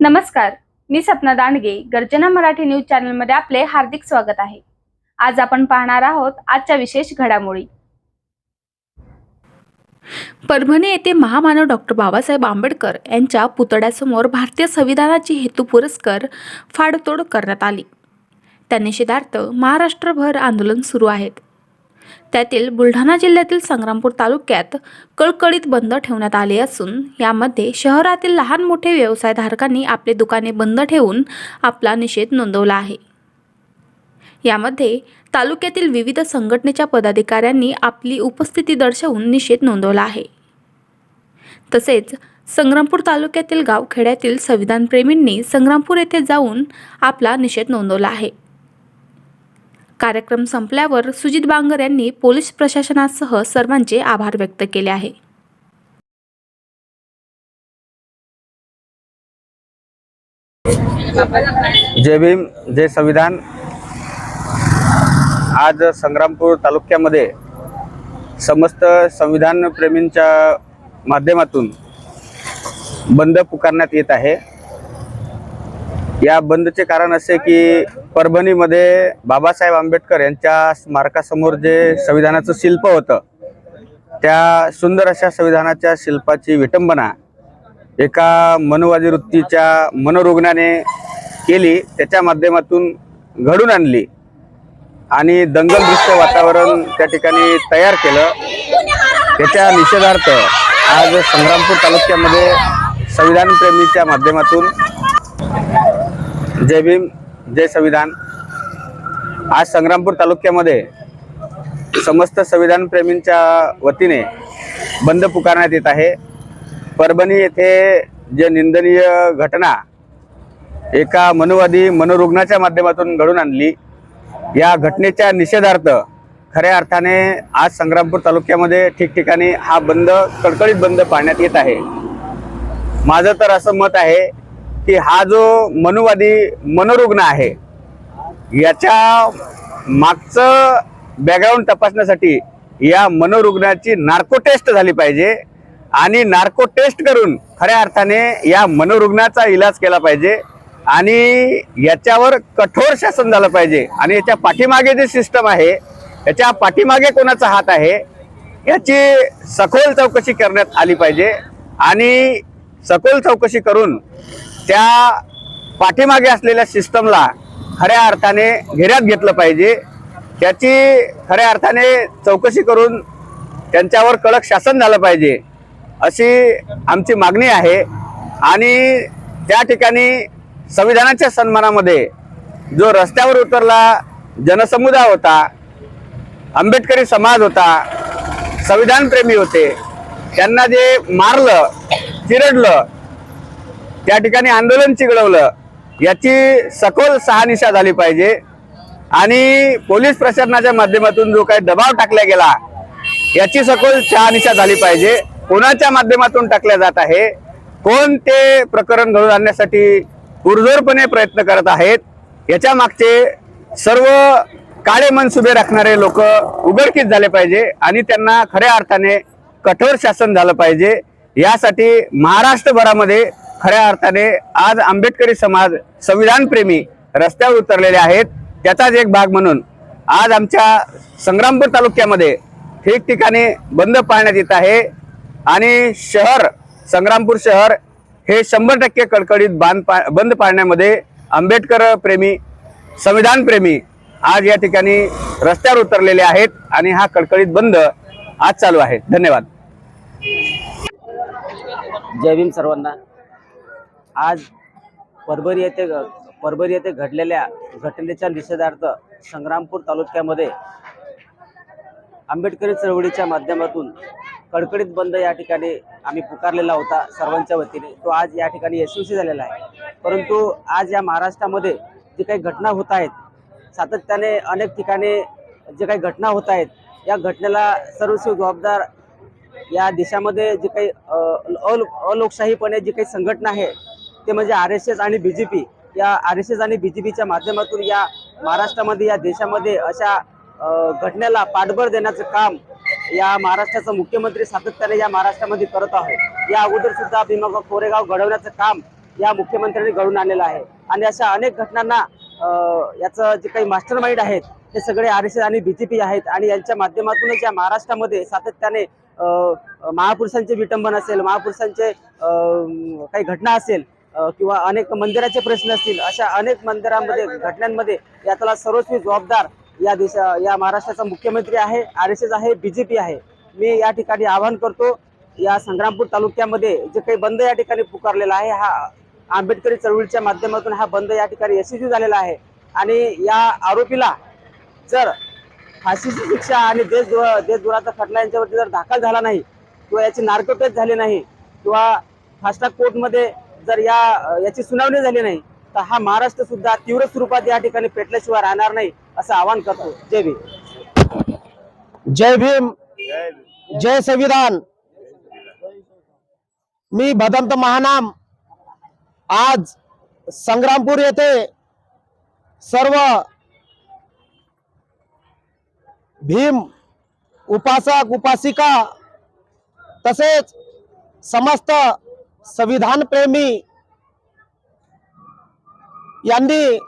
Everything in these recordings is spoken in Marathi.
नमस्कार मी सपना दांडगे गर्जना मराठी न्यूज चॅनलमध्ये आपले हार्दिक स्वागत आहे. आज आपण पाहणार आहोत आजच्या विशेष घडामोडी. परभणी येथे महामानव डॉक्टर बाबासाहेब आंबेडकर यांच्या पुतळ्यासमोर भारतीय संविधानाची हेतू पुरस्कार फाडतोड करण्यात आली. त्या निषेधार्थ महाराष्ट्रभर आंदोलन सुरू आहेत. त्यातील बुलढाणा जिल्ह्यातील संग्रामपूर तालुक्यात कळकळीत बंद ठेवण्यात आले असून यामध्ये शहरातील लहान मोठे व्यवसायधारकांनी आपले दुकाने बंद ठेवून आपला निषेध नोंदवला आहे. यामध्ये तालुक्यातील विविध संघटनेच्या पदाधिकाऱ्यांनी आपली उपस्थिती दर्शवून निषेध नोंदवला आहे. तसेच संग्रामपूर तालुक्यातील गावखेड्यातील संविधानप्रेमींनी संग्रामपूर येथे जाऊन आपला निषेध नोंदवला आहे. कार्यक्रम संपल्यावर सुजित बांगर यांनी पोलीस प्रशासनासह सर्वांचे आभार व्यक्त केले आहे. जय भीम जय संविधान. आज संग्रामपूर तालुक्यामध्ये समस्त संविधान प्रेमींच्या माध्यमातून बंद पुकारण्यात येत आहे. या बंदचे कारण असे की परभणीमध्ये बाबासाहेब आंबेडकर यांच्या स्मारकासमोर जे संविधानाचं शिल्प होतं त्या सुंदर अशा संविधानाच्या शिल्पाची विटंबना एका मनोवादी वृत्तीच्या मनोरुग्णाने केली त्याच्या माध्यमातून घडून आणली आणि दंगलदृश्य वातावरण त्या ठिकाणी तयार केलं. त्याच्या निषेधार्थ आज संग्रामपूर तालुक्यामध्ये संविधानप्रेमीच्या माध्यमातून जय भीम. जय संविधान. आज संग्रामपूर तालुक्यामध्ये समस्त संविधानप्रेमींच्या वतीने बंद पुकारण्यात येत आहे. परभणी येथे जे निंदनीय घटना एका मनोवादी मनोरुग्णाच्या माध्यमातून घडून आणली या घटनेच्या निषेधार्थ खऱ्या अर्थाने आज संग्रामपूर तालुक्यामध्ये ठिकठिकाणी हा बंद कडकडीत बंद पाळण्यात येत आहे. माझं तर असं मत आहे की हा जो मनुवादी मनोरुग्ण आहे याच्या मागचं बॅकग्राऊंड तपासण्यासाठी या मनोरुग्णाची नार्को टेस्ट झाली पाहिजे आणि नार्को टेस्ट करून खऱ्या अर्थाने या मनोरुग्णाचा इलाज केला पाहिजे आणि याच्यावर कठोर शासन झालं पाहिजे. आणि याच्या पाठीमागे जे सिस्टम आहे याच्या पाठीमागे कोणाचा हात आहे याची सखोल चौकशी करण्यात आली पाहिजे. आणि सखोल चौकशी करून त्या पाठीमागे असलेल्या सिस्टमला खऱ्या अर्थाने घेऱ्यात घेतलं पाहिजे. त्याची खऱ्या अर्थाने चौकशी करून त्यांच्यावर कडक शासन झालं पाहिजे अशी आमची मागणी आहे. आणि त्या ठिकाणी संविधानाच्या सन्मानामध्ये जो रस्त्यावर उतरला जनसमुदाय होता आंबेडकरी समाज होता संविधानप्रेमी होते त्यांना जे मारलं चिरडलं त्या ठिकाणी आंदोलन चिघळवलं. याची सखोल सहानिशा झाली पाहिजे. आणि पोलीस प्रशासनाच्या माध्यमातून जो काही दबाव टाकला गेला याची सखोल शहानिशा झाली पाहिजे. कोणाच्या माध्यमातून टाकल्या जात आहे? कोण ते प्रकरण घडून आणण्यासाठी पुरजोरपणे प्रयत्न करत आहेत? याच्या मागचे सर्व काळे मनसुबे राखणारे लोक उघडकीत झाले पाहिजे आणि त्यांना खऱ्या अर्थाने कठोर शासन झालं पाहिजे. यासाठी महाराष्ट्रभरामध्ये खऱ्या अर्थाने आज आंबेडकरी समाज संविधानप्रेमी रस्त्यावर उतरलेले आहेत. त्याचाच एक भाग म्हणून आज आमच्या संग्रामपूर तालुक्यामध्ये ठिकठिकाणी बंद पाळण्यात येत आहे. आणि शहर संग्रामपूर शहर हे शंभर टक्के कडकडीत बांध पा बंद पाळण्यामध्ये आंबेडकर प्रेमी संविधान प्रेमी आज या ठिकाणी रस्त्यावर उतरलेले आहेत आणि हा कडकडीत बंद आज चालू आहे. धन्यवाद. जय भीम सर्वांना. आज परभरी येथे परभरी येथे घडलेल्या घटनेच्या निषेधार्थ संग्रामपूर तालुक्यामध्ये आंबेडकरी चळवळीच्या माध्यमातून कडकडीत बंद या ठिकाणी आम्ही पुकारलेला होता सर्वांच्या वतीने. तो आज या ठिकाणी यशस्वी झालेला आहे. परंतु आज या महाराष्ट्रामध्ये जी काही घटना होत आहेत सातत्याने अनेक ठिकाणी जे काही घटना होत आहेत या घटनेला सर्वस्व जबाबदार या देशामध्ये जे काही अलोकशाहीपणे जी काही संघटना आहे ते म्हणजे आर एस एस आणि बी जे पी या आर एस एस आणि बी जे पीच्या माध्यमातून या महाराष्ट्रामध्ये या देशामध्ये अशा घटनेला पाठबळ देण्याचं काम या महाराष्ट्राचा मुख्यमंत्री सातत्याने या महाराष्ट्रामध्ये करत आहे. या अगोदर सुद्धा भीमा कोरेगाव घडवण्याचं काम या मुख्यमंत्र्यांनी घडून आणलेलं आहे. आणि अशा अनेक घटनांना याचं जे काही मास्टर माइंड आहेत हे सगळे आर एस एस आणि बीजेपी आहेत आणि यांच्या माध्यमातूनच या महाराष्ट्रामध्ये सातत्याने महापुरुषांचे विटंबन असेल महापुरुषांचे काही घटना असेल किंवा अनेक मंदिराचे प्रश्न असतील अशा अनेक मंदिरांमध्ये घटनांमध्ये यातला सर्वस्वी जबाबदार या देशा या महाराष्ट्राचा मुख्यमंत्री आहे आर एस एस आहे बीजेपी आहे. मी या ठिकाणी आवाहन करतो या संग्रामपूर तालुक्यामध्ये जे काही बंद या ठिकाणी पुकारलेला आहे हा आंबेडकरी चळवळीच्या माध्यमातून हा बंद या ठिकाणी यशस्वी झालेला आहे. आणि या आरोपीला जर फाशीची शिक्षा आणि देश देशद्रोहाचा खटला यांच्यावरती जर दाखल झाला नाही किंवा याची नार्कोटेज झाली नाही किंवा फास्ट कोर्टमध्ये जर या याची सुनावणी झाली नाही तर हा महाराष्ट्र सुद्धा तीव्र स्वरूपात या ठिकाणी पेटल्याशिवाय राहणार नाही असं आवाहन करतो. जय भीम. जय भीम. जय संविधान. मी भदंत महानाम. आज संग्रामपूर येथे सर्व भीम उपासक उपासिका तसेच समस्त संविधान प्रेमी यांनी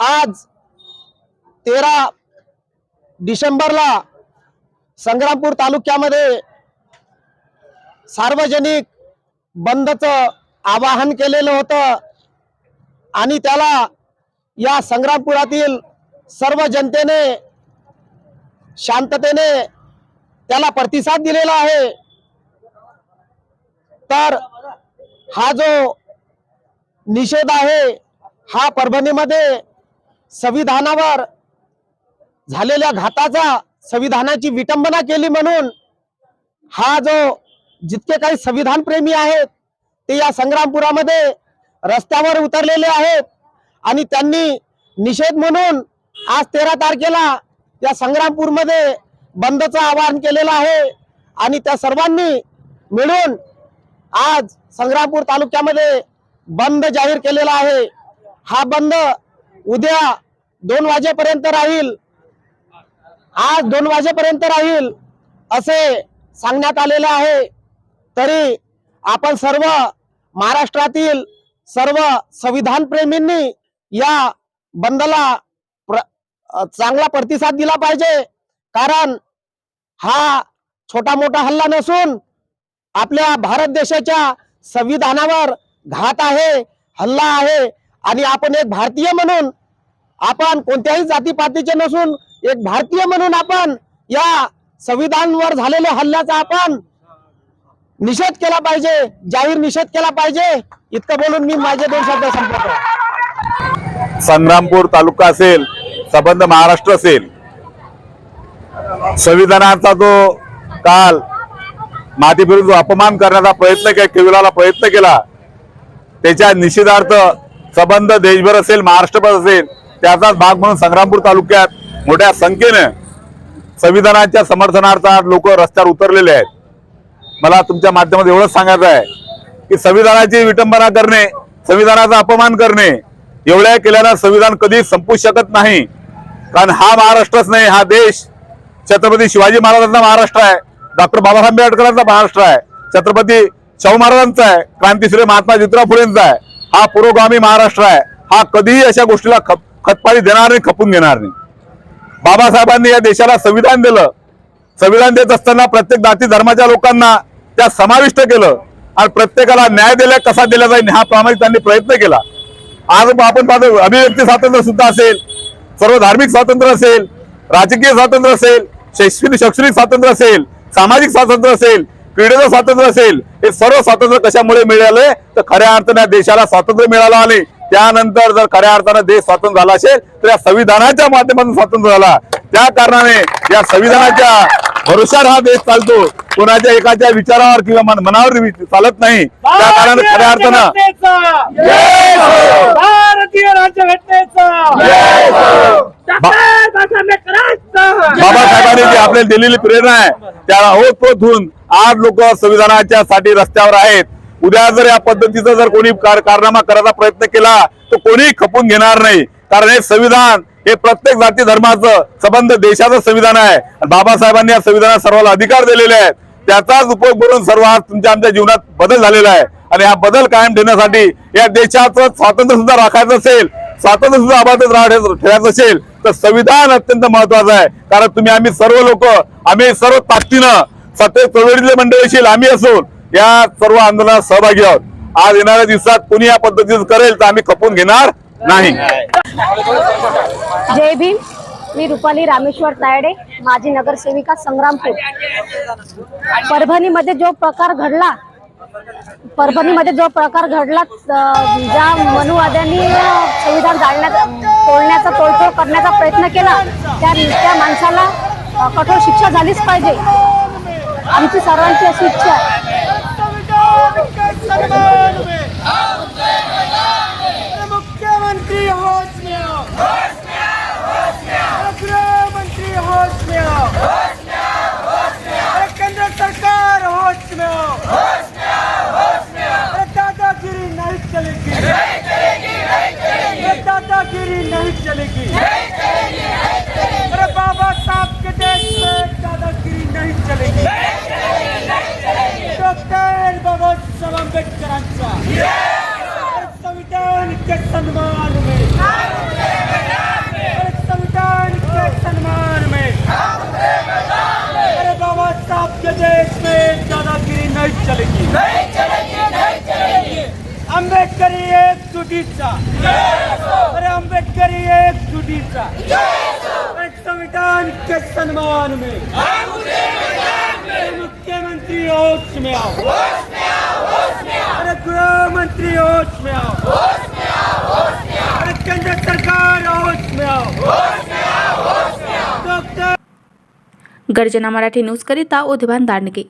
आज तेरा डिसेंबरला संग्रामपूर तालुक्यामध्ये सार्वजनिक बंदचं आवाहन केलेलं होतं आणि त्याला या संग्रामपुरातील सर्व जनतेने शांततेने त्याला प्रतिसाद दिलेला आहे. तर हा जो निषेध आहे हा परभणीमध्ये संविधानावर झालेल्या घाताचा संविधानाची विटंबना केली म्हणून हा जो जितके काही संविधान प्रेमी आहेत ते या संग्रामपुरामध्ये रस्त्यावर उतरलेले आहेत आणि त्यांनी निषेध म्हणून आज तेरा तारखेला या संग्रामपूरमध्ये बंदचं आवाहन केलेलं आहे आणि त्या सर्वांनी मिळून आज संग्रामपूर तालुक्यामध्ये बंद जाहीर केलेला आहे. हा बंद उद्या दोन वाजेपर्यंत राहील. आज दोन वाजेपर्यंत राहील असे सांगण्यात आलेले आहे. तरी आपण सर्व महाराष्ट्रातील सर्व संविधान प्रेमींनी या बंदला प्र- चांगला प्रतिसाद दिला पाहिजे. कारण हा छोटा मोठा हल्ला नसून आपल्या भारत देशाच्या संविधानावर घात आहे हल्ला आहे आणि आपण एक भारतीय म्हणून आपण कोणत्याही जातीपातीचे नसून एक भारतीय म्हणून आपण या संविधानवर झालेल्या हल्ल्याचा आपण निषेध केला पाहिजे जाहीर निषेध केला पाहिजे. इतकं बोलून मी माझे दोन शब्द संपवतो. संग्रामपूर तालुका असेल संबंध महाराष्ट्र असेल संविधानाचा जो काल मातीविरुद्ध अपमान करण्याचा प्रयत्न केला केलेला प्रयत्न केला. त्याच्या निषेधार्थ संबंध देशभर असेल महाराष्ट्रभर असेल त्याचाच भाग म्हणून संग्रामपूर तालुक्यात मोठ्या संख्येनं संविधानाच्या समर्थनार्थ लोक रस्त्यावर उतरलेले आहेत. मला तुमच्या माध्यमात एवढंच सांगायचं आहे की संविधानाची विटंबना करणे संविधानाचा अपमान करणे एवढ्या केल्यानं संविधान कधी संपू शकत नाही. कारण हा महाराष्ट्रच नाही हा देश छत्रपती शिवाजी महाराजांचा महाराष्ट्र आहे. डॉक्टर बाबासाहेब आंबेडकरांचा महाराष्ट्र आहे छत्रपती शाहू महाराजांचा आहे क्रांतीश्री महात्मा ज्योतिराव फुलेंचा आहे हा पुरोगामी महाराष्ट्र आहे हा कधीही अशा गोष्टीला खप खतपाणी देणार नाही खपून घेणार नाही. बाबासाहेबांनी या देशाला संविधान दिलं. संविधान देत असताना प्रत्येक जाती धर्माच्या लोकांना त्या समाविष्ट केलं. आणि प्रत्येकाला न्याय दिला कसा दिला जाईल हा प्रामाणिक त्यांनी प्रयत्न केला. आज आपण पाहतो अभिव्यक्ती स्वातंत्र्य सुद्धा असेल सर्व धार्मिक स्वातंत्र्य असेल राजकीय स्वातंत्र्य असेल शैक्षणिक शैक्षणिक स्वातंत्र्य असेल सामाजिक स्वातंत्र्य असेल क्रीडेचं स्वातंत्र्य असेल हे सर्व स्वातंत्र्य कशामुळे मिळाले? तर खऱ्या अर्थाने देशाला स्वातंत्र्य मिळालं आणि त्यानंतर जर खऱ्या अर्थानं देश स्वातंत्र्य झाला असेल तर या संविधानाच्या माध्यमातून स्वातंत्र्य झाला. त्या कारणाने या संविधानाच्या भरोशावर हा देश चालतो. कोणाच्या एकाच्या विचारावर किंवा मन- मनावर चालत नाही. त्या कारणाने खऱ्या अर्थानं भारतीय राज्यघटनेचा. बाबासाहेबांनी जी आपल्याला दिलेली प्रेरणा आहे त्याला होत होत होऊन आज लोक संविधानाच्या साठी रस्त्यावर आहेत. उद्या जर या पद्धतीचा जर कोणी कार- कारनामा करायचा प्रयत्न केला तर कोणी खपून घेणार नाही. कारण हे संविधान हे प्रत्येक जाती धर्माचं संबंध देशाचं संविधान आहे. बाबासाहेबांनी या संविधानात सर्वांना अधिकार दिलेले आहेत. त्याचाच उपयोग करून सर्व आज तुमच्या आमच्या जीवनात बदल झालेला आहे. आणि हा बदल कायम ठेवण्यासाठी या देशाचं स्वातंत्र्य सुद्धा राखायचं असेल स्वातंत्र्य सुद्धा अबाधित राहायचं ठेवायचं असेल तर संविधान अत्यंत महत्वाचं आहे. कारण तुम्ही आम्ही सर्व लोक आम्ही सर्व ताकदीनं सत्य चळवळीतले मंडळी असेल आम्ही असून या सर्व आंदोलनात सहभागी आहोत. आज येणाऱ्या दिवसात कोणी या पद्धतीचं करेल तर आम्ही खपून घेणार नाही. जय भीम. मी रुपाली रामेश्वर तायडे माजी नगरसेविका संग्रामपूर. परभणीमध्ये जो प्रकार घडला परभणीमध्ये जो प्रकार घडला ज्या मनुवाद्यांनी संविधान जाळण्याचा तोडण्याचा तोडफोड करण्याचा प्रयत्न केला त्या त्या माणसाला कठोर शिक्षा झालीच पाहिजे. आमची सर्वांची अशी इच्छा मुख्यमंत्री एक जुटीचा अरे आंबेडकरी एक जुटीचा। अरे संविधान के सम्मान में। मुख्यमंत्री होश में आओ। अरे गृह मंत्री होश में आओ। गर्जना मराठी न्यूज़ करिता उद्यवान दांडगे